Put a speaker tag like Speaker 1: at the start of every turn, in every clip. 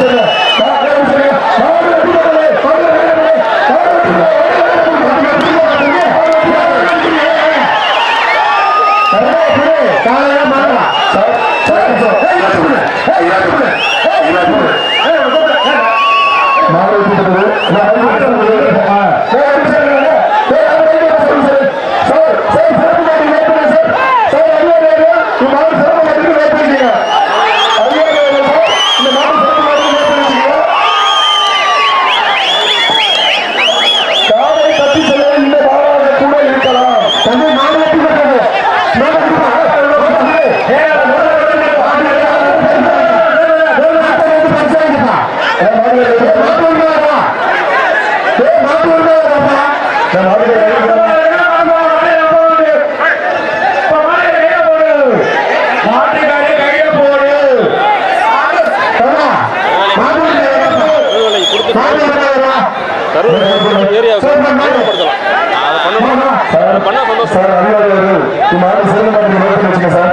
Speaker 1: 때는
Speaker 2: பண்ண
Speaker 1: சந்தோஷம் சார் அதிகாரிகள் மாறு
Speaker 2: சிறந்த
Speaker 1: வச்சுக்க சார்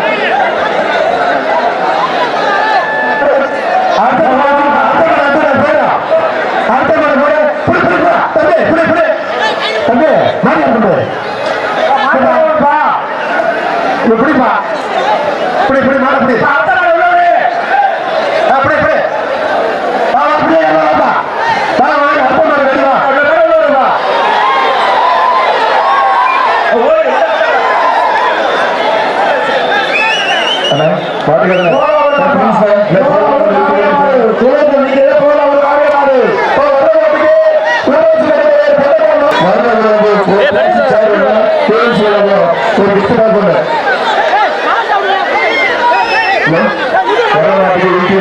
Speaker 1: இப்படிப்பா இப்படி இப்படி மேல இப்படி அப்படி இப்படி அப்படியே வாப்பா
Speaker 2: பாட்டு கேட்டேன்